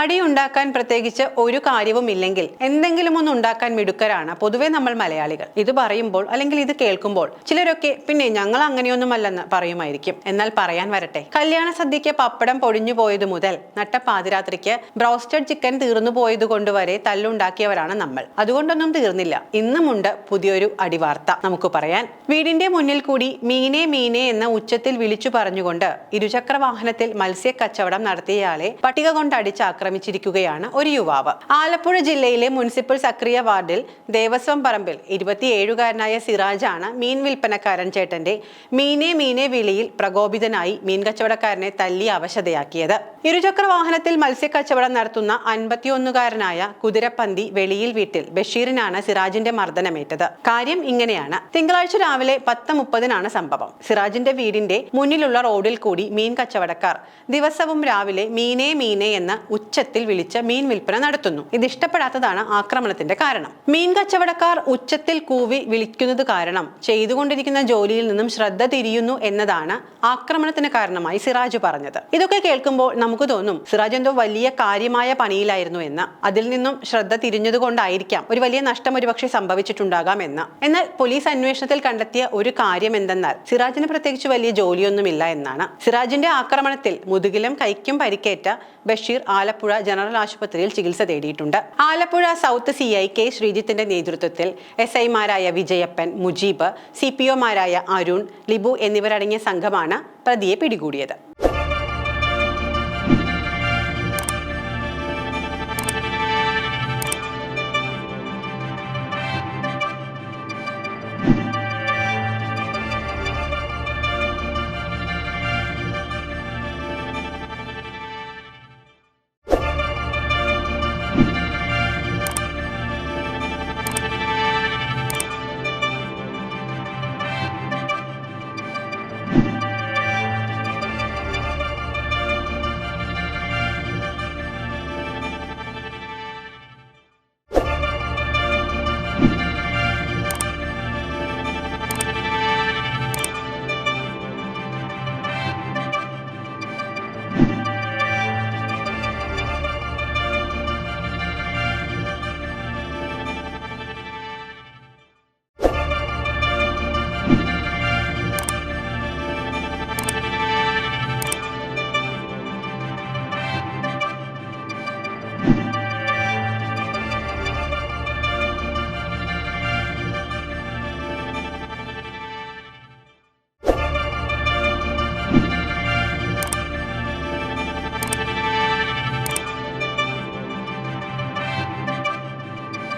അടിയുണ്ടാക്കാൻ പ്രത്യേകിച്ച് ഒരു കാര്യവും ഇല്ലെങ്കിൽ എന്തെങ്കിലും ഒന്ന് ഉണ്ടാക്കാൻ മിടുക്കരാണ്. പൊതുവെ നമ്മൾ മലയാളികൾ. ഇത് പറയുമ്പോൾ അല്ലെങ്കിൽ ഇത് കേൾക്കുമ്പോൾ ചിലരൊക്കെ പിന്നെ ഞങ്ങൾ അങ്ങനെയൊന്നുമല്ലെന്ന് പറയുമായിരിക്കും. എന്നാൽ പറയാൻ വരട്ടെ. കല്യാണ സദ്യക്ക് പപ്പടം പൊടിഞ്ഞു പോയത് മുതൽ നട്ട പാതിരാത്രിക്ക് ബ്രോസ്റ്റഡ് ചിക്കൻ തീർന്നു പോയത് കൊണ്ടുവരെ തല്ലുണ്ടാക്കിയവരാണ് നമ്മൾ. അതുകൊണ്ടൊന്നും തീർന്നില്ല. ഇന്നുമുണ്ട് പുതിയൊരു അടിവാർത്ത. നമുക്ക് പറയാൻ വീടിന്റെ മുന്നിൽ കൂടി മീനെ മീനെ എന്ന ഉച്ചത്തിൽ വിളിച്ചു പറഞ്ഞുകൊണ്ട് ഇരുചക്ര വാഹനത്തിൽ മത്സ്യ കച്ചവടം നടത്തിയയാളെ പട്ടിക കൊണ്ട് അടിച്ച് ആക്രമിച്ചിരിക്കുകയാണ് ഒരു യുവാവ്. ആലപ്പുഴ ജില്ലയിലെ മുനിസിപ്പൽ സക്രിയ വാർഡിൽ ദേവസ്വം പറമ്പിൽ ഇരുപത്തിയേഴുകാരനായ സിറാജാണ് മീൻ വിൽപ്പനക്കാരൻ ചേട്ടന്റെ മീനെ മീനെ വിളിയിൽ പ്രകോപിതനായി മീൻ കച്ചവടക്കാരനെ തല്ലി അവശതയാക്കിയത്. ഇരുചക്ര വാഹനത്തിൽ മത്സ്യക്കച്ചവടം നടത്തുന്ന അൻപത്തിയൊന്നുകാരനായ കുതിരപ്പന്തി വെളിയിൽ വീട്ടിൽ ബഷീറിനാണ് സിറാജിന്റെ മർദ്ദനമേറ്റത്. കാര്യം ഇങ്ങനെയാണ്. തിങ്കളാഴ്ച രാവിലെ പത്ത് മുപ്പതിനാണ് സംഭവം. സിറാജിന്റെ വീടിന്റെ മുന്നിലുള്ള റോഡിൽ കൂടി മീൻ കച്ചവടക്കാർ ദിവസവും രാവിലെ മീനെ മീനെ എന്ന് ഉച്ചത്തിൽ വിളിച്ച് മീൻ വിൽപ്പന നടത്തുന്നു. ഇത് ഇഷ്ടപ്പെടാത്തതാണ് ആക്രമണത്തിന്റെ കാരണം. മീൻ കച്ചവടക്കാർ ഉച്ചത്തിൽ കൂവി വിളിക്കുന്നത് കാരണം ചെയ്തുകൊണ്ടിരിക്കുന്ന ജോലിയിൽ നിന്നും ശ്രദ്ധ തിരിയുന്നു എന്നതാണ് ആക്രമണത്തിന് കാരണമായി സിറാജ് പറഞ്ഞത്. ഇതൊക്കെ കേൾക്കുമ്പോൾ നമുക്ക് തോന്നും സിറാജ് എന്തോ വലിയ കാര്യമായ പണിയിലായിരുന്നു എന്ന്. അതിൽ നിന്നും ശ്രദ്ധ തിരിഞ്ഞതുകൊണ്ടായിരിക്കാം ഒരു വലിയ നഷ്ടം ഒരുപക്ഷെ സംഭവിച്ചിട്ടുണ്ടാകാം എന്ന്. എന്നാൽ പോലീസ് അന്വേഷണത്തിൽ കണ്ടെത്തിയ ഒരു കാര്യം എന്തെന്നാൽ സിറാജിന് പ്രത്യേകിച്ച് വലിയ ജോലിയൊന്നുമില്ല എന്നാണ്. സിറാജിന്റെ ആക്രമണത്തിൽ മുതുകിലും കൈക്കും പരിക്കേറ്റ ബഷീർ ആലപ്പുഴ ജനറൽ ആശുപത്രിയിൽ ചികിത്സ തേടിയിട്ടുണ്ട്. Alappuzha south C I K ശ്രീജിത്തിന്റെ നേതൃത്വത്തിൽ എസ് ഐമാരായ വിജയപ്പൻ മുജീബ് സി പി ഒമാരായ അരുൺ ലിബു എന്നിവരടങ്ങിയ സംഘമാണ് പ്രതിയെ പിടികൂടിയത്.